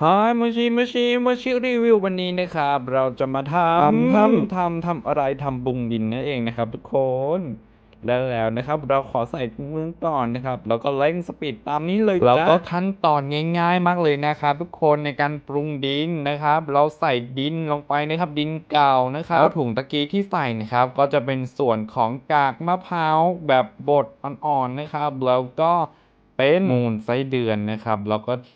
ฮายมาชิมาชิมาชิรีวิววันนี้นะครับ เราจะมาทำทำทำทำอะไรทำบุงดินนั่นเองนะครับ ทุกคนแล้วแล้วนะครับ เราขอใส่ถุงมือก่อนนะครับ แล้วก็เร่งสปีดตามนี้เลยแล้วก็ขั้นตอนง่าย ๆ มากเลยนะครับ ทุกคนในการปรุงดินนะครับ เราใส่ดินลงไปนะครับ ดินเก่านะครับแล้วถุงตะกี้ที่ใส่นะครับ ก็จะเป็นส่วนของกากมะพร้าวแบบบดอ่อนๆนะครับ แล้วก็ เป็นมูลไส้เดือนนะครับ แล้วก็เท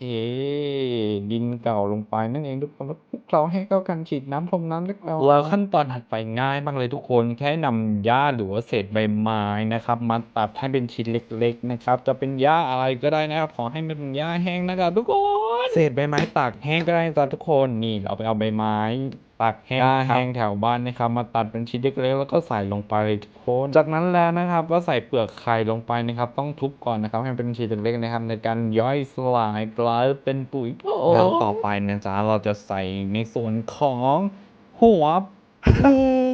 ดินเก่าลงไปนั่นเองทุกคนแล้วคลุกเคล้าให้เข้ากันฉีดน้ำพรมน้ำเล็กน้อยแล้วขั้นตอนถัดไปง่ายมากเลยทุกคนแค่นำหญ้าหรือว่าเศษใบไม้นะครับมาตัดให้เป็นชิ้นเล็ก ๆ นะครับ จะเป็นหญ้าอะไรก็ได้นะครับขอให้มันเป็นหญ้าแห้งนะครับทุกคน เศษใบไม้ตากแห้งก็ได้นะครับทุกคนนี่เราไปเอาใบไม้ตากแห้งแห้งแถวบ้านนะครับมาตัดเป็นชิ้นเล็กๆแล้วก็ใส่ลงไปเลยทุกคนจากนั้นแล้วนะครับก็ใส่เปลือกไข่ลงไปนะครับ ต้องทุบก่อนนะครับให้มันเป็นชิ้นเล็กๆนะครับ ในการย่อยสลายกลายเป็นปุ๋ยแล้วต่อไปนะจ๊ะเราจะใส่ในส่วนของหัว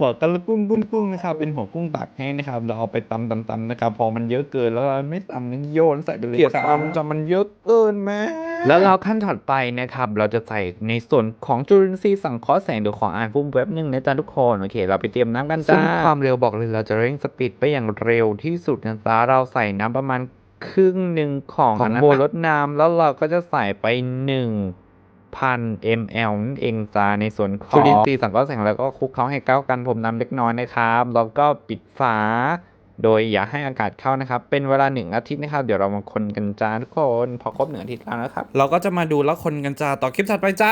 หัวกระกุ้งกุ้งกุ้งนะครับ เป็นหัวกุ้งตากแห้งนะครับ เราเอาไปตำตำตำนะครับ พอมันเยอะเกินแล้วเราไม่ตำนั้นโยนใส่ไปเลยเกลียดตำจะมันเยอะเกินแม่แล้วเราขั้นถัดไปนะครับ เราจะใส่ในส่วนของจุลินทรีย์สังเคราะห์แสงเดี๋ยวขออ่านพุ่มแป๊บนึงนะจ๊ะทุกคน โอเค เราไปเตรียมน้ำกันจ้าความเร็วบอกเลยเราจะเร่งสปีดไปอย่างเร็วที่สุดนะจ๊ะเราใส่น้ำประมาณครึ่งหนึ่งของของโบรดน้ำแล้วเราก็จะใส่ไปหนึ่ง พัน ml นั่นเองจ้าในส่วนของจุลินทรีย์สังเคราะห์แสงแล้วก็คลุกเคล้าให้เข้ากันผมน้ำเล็กน้อยนะครับ แล้วก็ปิดฝา โดยอย่าให้อากาศเข้านะครับ เป็นเวลาหนึ่งอาทิตย์นะครับ เดี๋ยวเรามาคนกันจ้าทุกคน พอครบหนึ่งอาทิตย์แล้วนะครับ เราก็จะมาดูแล้วคนกันจ้าต่อคลิปถัดไปจ้า